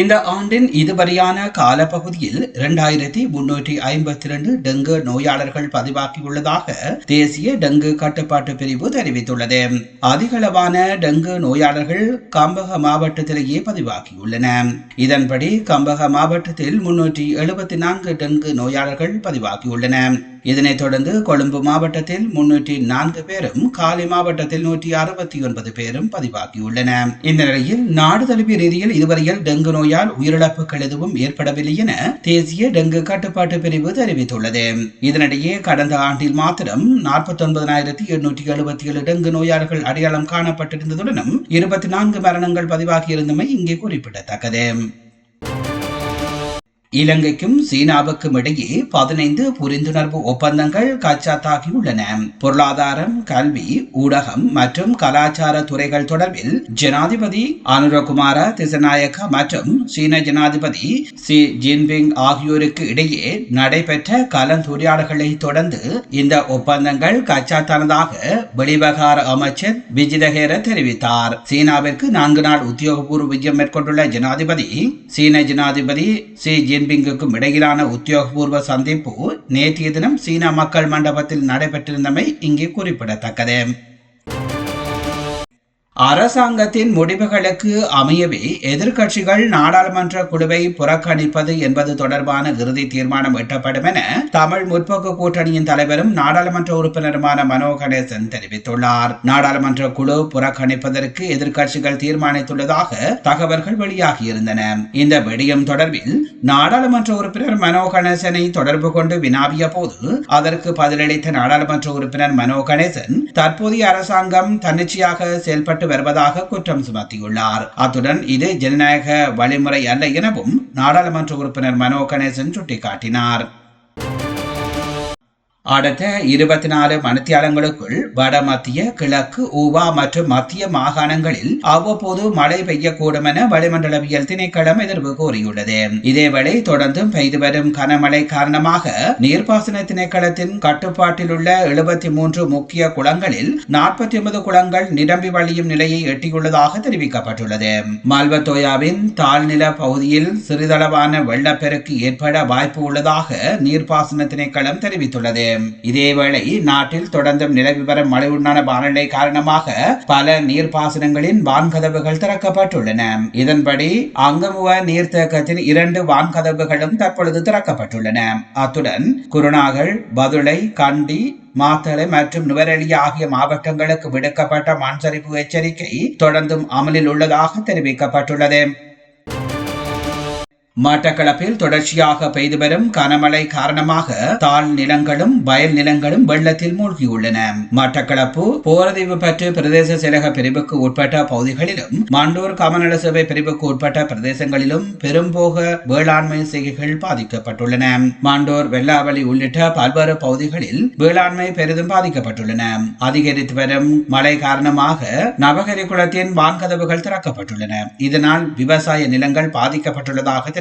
இந்த ஆண்டின் இதுவரையான காலப்பகுதியில் இரண்டாயிரத்தி முன்னூற்றி ஐம்பத்தி இரண்டு டெங்கு நோயாளர்கள் பதிவாகியுள்ளதாக தேசிய டெங்கு கட்டுப்பாட்டு பிரிவு தெரிவித்துள்ளது. அதிகளவான டெங்கு நோயாளர்கள் கம்பக மாவட்டத்திலேயே பதிவாகியுள்ளன. இதன்படி கம்பக மாவட்டத்தில் முன்னூற்றி எழுபத்தி நான்கு டெங்கு நோயாளர்கள் பதிவாகியுள்ளன. இதனைத் தொடர்ந்து கொழும்பு மாவட்டத்தில் முன்னூற்றி நான்கு பேரும் காலி மாவட்டத்தில் நூற்றி அறுபத்தி ஒன்பது பேரும் பதிவாகியுள்ளன. இந்த நிலையில் நாடு தழுவிய ரீதியில் இதுவரையில் டெங்கு நோயால் உயிரிழப்புகள் எதுவும் ஏற்படவில்லை என தேசிய டெங்கு கட்டுப்பாட்டு பிரிவு தெரிவித்துள்ளது. இதனிடையே கடந்த ஆண்டில் மாத்திரம் நாற்பத்தி ஒன்பதாயிரத்தி எண்ணூற்றி எழுபத்தி ஏழு டெங்கு நோயாளர்கள் அடையாளம் காணப்பட்டிருந்ததுடனும் இருபத்தி நான்கு மரணங்கள் பதிவாகியிருந்தமை இங்கே குறிப்பிடத்தக்கது. இலங்கைக்கும் சீனாவுக்கும் இடையே பதினைந்து புரிந்துணர்வு ஒப்பந்தங்கள் கச்சாத்தாகியுள்ளன. பொருளாதாரம் கல்வி ஊடகம் மற்றும் கலாச்சார துறைகள் தொடர்பில் ஜனாதிபதி அனுரகுமார திசநாயக்க மற்றும் சீன ஜனாதிபதி சி ஜின்பிங் ஆகியோருக்கு இடையே நடைபெற்ற கலந்துரையாடல்களை தொடர்ந்து இந்த ஒப்பந்தங்கள் கச்சாத்தானதாக வெளிவகார அமைச்சர் விஜிதஹேர தெரிவித்தார். சீனாவிற்கு நான்கு நாள் உத்தியோகபூர்வ விஜயம் மேற்கொண்டுள்ள ஜனாதிபதி சீன ஜனாதிபதி சி ஜின் ஜின்பிங்குக்கும் இடையிலான உத்தியோகபூர்வ சந்திப்பு நேற்றைய தினம் சீனா மக்கள் மண்டபத்தில் நடைபெற்றிருந்தமை இங்கே குறிப்பிடத்தக்கது. அரசாங்கத்தின் முடிவுகளுக்கு அமையவே எதிர்க்கட்சிகள் நாடாளுமன்ற குழுவை புறக்கணிப்பது என்பது தொடர்பான இறுதி தீர்மானம் எட்டப்படும் என தமிழ் முற்போக்கு கூட்டணியின் தலைவரும் நாடாளுமன்ற உறுப்பினருமான மனோ கணேசன் தெரிவித்துள்ளார். நாடாளுமன்ற குழு புறக்கணிப்பதற்கு எதிர்க்கட்சிகள் தீர்மானித்துள்ளதாக தகவல்கள் வெளியாகியிருந்தன இந்த விடயம் தொடர்பில் நாடாளுமன்ற உறுப்பினர் மனோ கணேசனை தொடர்பு கொண்டு வினாவிய போது அதற்கு பதிலளித்த நாடாளுமன்ற உறுப்பினர் மனோ கணேசன் தற்போதைய அரசாங்கம் தன்னிச்சையாக செயல்பட்டு வருவதாக குற்றம் சுமத்தியுள்ளார். அத்துடன் இது ஜனநாயக வழிமுறை அல்ல எனவும் நாடாளுமன்ற உறுப்பினர் மனோ கணேசன் சுட்டிக்காட்டினார். அடுத்த இருபத்தி நாலு மணித்தியாலங்களுக்குள் வட மத்திய கிழக்கு ஊவா மற்றும் மத்திய மாகாணங்களில் அவ்வப்போது மழை பெய்யக்கூடும் என வளிமண்டலவியல் திணைக்களம் எதிர்வு கூறியுள்ளது. இதேவேளை தொடர்ந்தும் பெய்து வரும் கனமழை காரணமாக நீர்ப்பாசன திணைக்களத்தின் கட்டுப்பாட்டில் உள்ள எழுபத்தி மூன்று முக்கிய குளங்களில் நாற்பத்தி ஒன்பது குளங்கள் நிரம்பி வழியும் நிலையை எட்டியுள்ளதாக தெரிவிக்கப்பட்டுள்ளது. மால்வத்தோயாவின் தாழ்நில பகுதியில் சிறிதளவான வெள்ளப்பெருக்கு ஏற்பட வாய்ப்பு உள்ளதாக நீர்ப்பாசன திணைக்களம் தெரிவித்துள்ளது. இதேவேளை நாட்டில் தொடர்ந்தும் நிலவி வரும் உண்டான வானிலை காரணமாக பல நீர்ப்பாசனங்களின் வான்கதவுகள் திறக்கப்பட்டுள்ளன. இதன்படி அங்கமுவ நீர்த்தேக்கத்தின் இரண்டு வான்கதவுகளும் தற்பொழுது திறக்கப்பட்டுள்ளன. அத்துடன் குருநாகல் பதுளை கண்டி மாத்தளை மற்றும் நுவரெலி ஆகிய மாவட்டங்களுக்கு விடுக்கப்பட்ட மண்சரிவு எச்சரிக்கை தொடர்ந்தும் அமலில் உள்ளதாக தெரிவிக்கப்பட்டுள்ளது. மட்டக்களப்பில் தொடர்ச்சியாக பெய்து வரும் கனமழை காரணமாக தாழ் நிலங்களும் வயல் நிலங்களும் வெள்ளத்தில் மூழ்கியுள்ளன. மட்டக்களப்பு போரதீவு பற்று பிரதேச செயலக பிரிவுக்கு உட்பட்ட பகுதிகளிலும் மண்டூர் கமநல சேவை பிரிவுக்கு உட்பட்ட பிரதேசங்களிலும் பெரும்போக வேளாண்மை செய்கைகள் பாதிக்கப்பட்டுள்ளன. மாண்டூர் வெள்ளாவளி உள்ளிட்ட பல்வேறு பகுதிகளில் வேளாண்மை பெரிதும் பாதிக்கப்பட்டுள்ளன. அதிகரித்து வரும் மழை காரணமாக நவகரி குளத்தின் வான்கதவுகள் திறக்கப்பட்டுள்ளன. இதனால் விவசாய நிலங்கள் பாதிக்கப்பட்டுள்ளதாக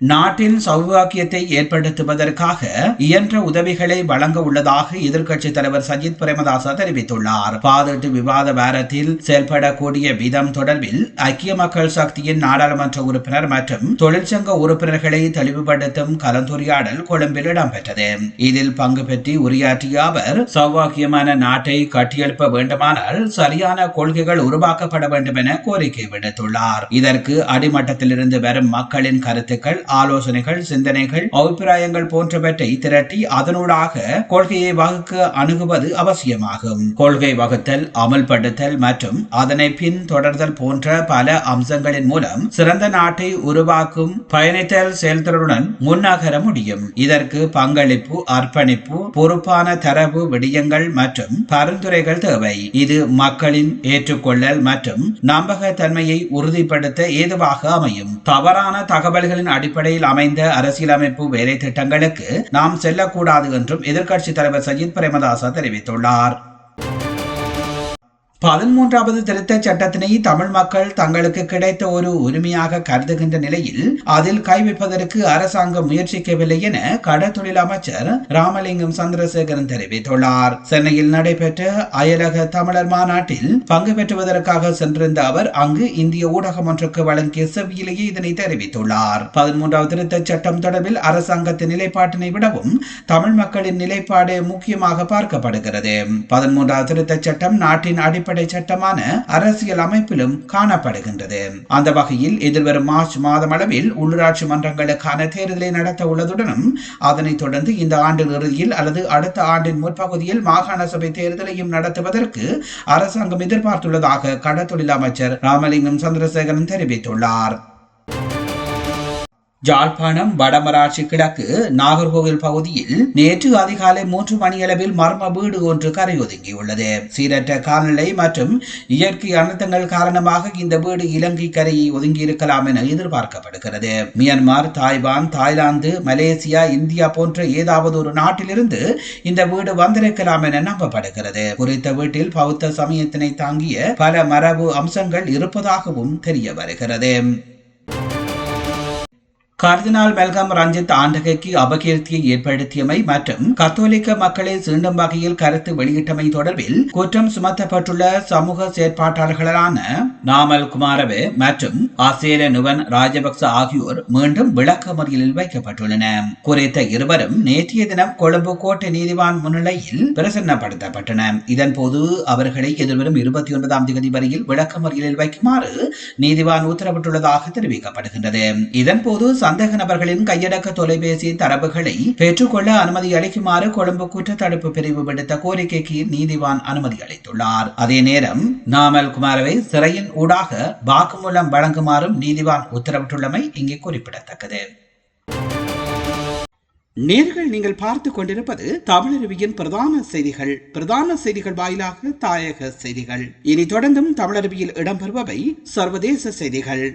நாட்டின் சௌவாக்கியத்தை ஏற்படுத்துவதற்காக இயன்ற உதவிகளை வழங்க உள்ளதாக எதிர்க்கட்சித் தலைவர் சஜித் பிரேமதாச தெரிவித்துள்ளார். பாதட்டு விவாத வாரத்தில் செயல்படக்கூடிய விதம் தொடர்பில் ஐக்கிய மக்கள் சக்தியின் நாடாளுமன்ற உறுப்பினர் மற்றும் தொழிற்சங்க உறுப்பினர்களை தெளிவுபடுத்தும் கலந்துரையாடல் கொழும்பில் இடம்பெற்றது. இதில் பங்கு பெற்றி உரையாற்றிய அவர் சௌவாக்கியமான நாட்டை கட்டியெழுப்ப வேண்டுமானால் சரியான கொள்கைகள் உருவாக்கப்பட வேண்டும் என கோரிக்கை விடுத்துள்ளார். இதற்கு அடிமட்டத்திலிருந்து வரும் மக்களின் கருத்துக்கள் ஆலோசனைகள் சிந்தனைகள் அபிப்பிராயங்கள் போன்றவற்றை திரட்டி அதனூடாக கொள்கையை வகுக்க அணுகுவது அவசியமாகும். கொள்கை வகுத்தல் அமல்படுத்தல் மற்றும் அதனை பின் தொடர்தல் போன்ற பல அம்சங்களின் மூலம் சிறந்த நாட்டை உருவாக்கும் பயணித்தல் செயல்திறனுடன் முன்னகர முடியும். இதற்கு பங்களிப்பு அர்ப்பணிப்பு பொறுப்பான தரவு விடயங்கள் மற்றும் பரிந்துரைகள் தேவை. இது மக்களின் ஏற்றுக்கொள்ளல் மற்றும் நம்பகத்தன்மையை உறுதிப்படுத்த ஏதுவாக அமையும். தவறான தகவல்களின் அடிப்படையில் அடிப்படையில் அமைந்த அரசியலமைப்பு வேலை திட்டங்களுக்கு நாம் செல்லக்கூடாது என்றும் எதிர்க்கட்சித் தலைவர் சஜித் பிரேமதாச தெரிவித்துள்ளார். பதிமூன்றாவது திருத்த சட்டத்தினை தமிழ் மக்கள் தங்களுக்கு கிடைத்த ஒரு உரிமையாக கருதுகின்ற நிலையில் அதில் கைவிப்பதற்கு அரசாங்கம் முயற்சிக்கவில்லை என கடற்தொழில் அமைச்சர் ராமலிங்கம் சந்திரசேகரன் தெரிவித்துள்ளார். சென்னையில் நடைபெற்ற அயலக தமிழர் மாநாட்டில் பங்கு பெற்றுவதற்காக சென்றிருந்த அவர் அங்கு இந்திய ஊடகம் ஒன்றுக்கு வழங்கிய செவியிலேயே இதனை தெரிவித்துள்ளார். பதிமூன்றாவது திருத்த சட்டம் தொடர்பில் அரசாங்கத்தின் நிலைப்பாட்டினை விடவும் தமிழ் மக்களின் நிலைப்பாடு முக்கியமாக பார்க்கப்படுகிறது. பதிமூன்றாவது திருத்தச் சட்டம் நாட்டின் அடிப்படை அடிப்படை சட்டமான அரசியல் அமைப்பிலும் காணப்படுகின்றது. அந்த வகையில் எதிர்வரும் மார்ச் மாதம் அளவில் உள்ளூராட்சி மன்றங்களுக்கான தேர்தலை நடத்த உள்ளதுடனும் அதனைத் தொடர்ந்து இந்த ஆண்டின் இறுதியில் அல்லது அடுத்த ஆண்டின் முற்பகுதியில் மாகாண சபை தேர்தலையும் நடத்துவதற்கு அரசாங்கம் எதிர்பார்த்துள்ளதாக கடத்தொழில் அமைச்சர் ராமலிங்கம் சந்திரசேகரன் தெரிவித்துள்ளார். ஜாழ்ப்பாணம் வடமராட்சி கிழக்கு நாகர்கோவில் பகுதியில் நேற்று அதிகாலை மூன்று மணியளவில் மர்ம வீடு ஒன்று கரையொதுங்கியுள்ளது. சீரற்ற காலநிலை மற்றும் இயற்கை அனர்த்தங்கள் காரணமாக இந்த வீடு இலங்கை கரையை ஒதுங்கியிருக்கலாம் என எதிர்பார்க்கப்படுகிறது. Myanmar Taiwan Thailand Malaysia India போன்ற ஏதாவது ஒரு நாட்டிலிருந்து இந்த வீடு வந்திருக்கலாம் என நம்பப்படுகிறது. குறித்த வீட்டில் பௌத்த சமயத்தினை தாங்கிய பல மரபு அம்சங்கள் இருப்பதாகவும் தெரிய வருகிறது. கர்தினால் மெல்கம் ரஞ்சித் ஆண்டகைக்கு அபகீர்த்தியை ஏற்படுத்தியமை மற்றும் கத்தோலிக்க மக்களை சீண்டும் வகையில் கருத்து வெளியிட்டமை தொடர்பில் குற்றம் சுமத்தப்பட்டுள்ள சமூக செயற்பாட்டாளர்களான நாமல் குமாரவே மற்றும் ஆசேர நுவன் ராஜபக்ச ஆகியோர் மீண்டும் விளக்க முறையில் வைக்கப்பட்டுள்ளன குறித்த இருவரும் நேற்றைய தினம் கொழும்பு கோட்டை நீதிவான் முன்னிலையில் பிரசன்னப்படுத்தப்பட்டன இதன்போது அவர்களை எதிர்வரும் இருபத்தி ஒன்பதாம் தேதி வரையில் விளக்க முறையில் வைக்குமாறு நீதிவான் உத்தரவிட்டுள்ளதாக தெரிவிக்கப்படுகின்றது இதன்போது சந்தேக நபர்களின் கையடக்க தொலைபேசி தரவுகளை பெற்றுக்கொள்ள அனுமதி அளிக்குமாறு கொழும்பு குற்றத்தடுப்பு பிரிவு விடுத்த கோரிக்கைக்கு நீதிவான் அனுமதி அளித்துள்ளார். அதே நேரம் நாமல் குமாரவை சிறையின் ஊடாக வாக்குமூலம் வழங்குமாறும் நீதிவான் உத்தரவிட்டுள்ளமை இங்கே குறிப்பிடத்தக்கது. நேர்கள் நீங்கள் பார்த்து கொண்டிருப்பது தமிழருவியின் பிரதான செய்திகள். பிரதான செய்திகள் வாயிலாக தாயக செய்திகள். இனி தொடர்ந்தும் தமிழருவியில் இடம்பெறுபவை சர்வதேச செய்திகள்.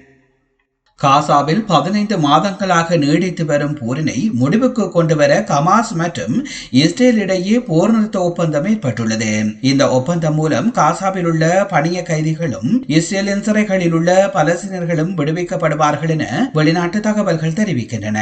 காசாவில் பதினைந்து மாதங்களாக நீடித்து வரும் போரினை முடிவுக்கு கொண்டு வர கமாஸ் மற்றும் இஸ்ரேல் இடையே போர் நிறுத்த ஒப்பந்தம் ஏற்பட்டுள்ளது. இந்த ஒப்பந்தம் மூலம் காசாவில் உள்ள பணிய கைதிகளும் இஸ்ரேலின் சிறைகளில் உள்ள பலஸ்தீனர்களும் விடுவிக்கப்படுவார்கள் என வெளிநாட்டு தகவல்கள் தெரிவிக்கின்றன.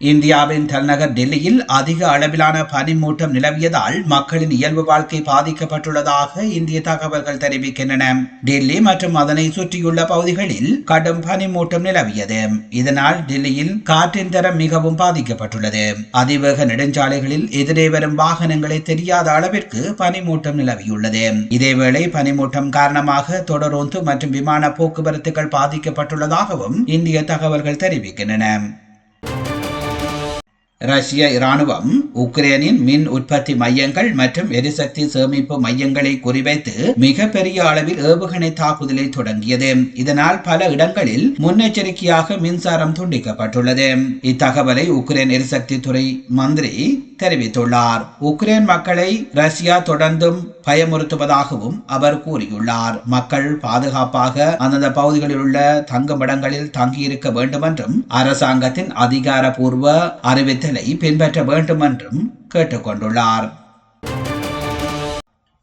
இந்தியாவின் தலைநகர் டெல்லியில் அதிக அளவிலான பனிமூட்டம் நிலவியதால் மக்களின் இயல்பு வாழ்க்கை பாதிக்கப்பட்டுள்ளதாக இந்திய தகவல்கள் தெரிவிக்கின்றன. டெல்லி மற்றும் அதனை சுற்றியுள்ள பகுதிகளில் கடும் பனிமூட்டம் நிலவியது. இதனால் டெல்லியில் காற்றின் தரம் மிகவும் பாதிக்கப்பட்டுள்ளது. அதிவேக நெடுஞ்சாலைகளில் எதிரே வரும் வாகனங்களை தெரியாத அளவிற்கு பனிமூட்டம் நிலவியுள்ளது. இதேவேளை பனிமூட்டம் காரணமாக தொடரோந்து மற்றும் விமான போக்குவரத்துகள் பாதிக்கப்பட்டுள்ளதாகவும் இந்திய தகவல்கள் தெரிவிக்கின்றன. ரஷ்ய இராணுவம் உக்ரைனின் மின் உற்பத்தி மையங்கள் மற்றும் எரிசக்தி சேமிப்பு மையங்களை குறிவைத்து மிகப்பெரிய அளவில் ஏவுகணை தாக்குதலை தொடங்கியது. இதனால் பல இடங்களில் முன்னெச்சரிக்கையாக மின்சாரம் துண்டிக்கப்பட்டுள்ளது. இத்தகவலை உக்ரைன் எரிசக்தி துறை மந்திரி தெரிவித்துள்ளார். உக்ரைன் மக்களை ரஷ்யா தொடர்ந்தும் பயமுறுத்துவதாகவும் அவர் கூறியுள்ளார். மக்கள் பாதுகாப்பாக அந்தந்த பகுதிகளில் உள்ள தங்குமிடங்களில் தங்கியிருக்க வேண்டும் என்றும் அரசாங்கத்தின் அதிகாரப்பூர்வ அறிவித்தலை பின்பற்ற வேண்டும் என்றும் கேட்டுக்கொண்டுள்ளார்.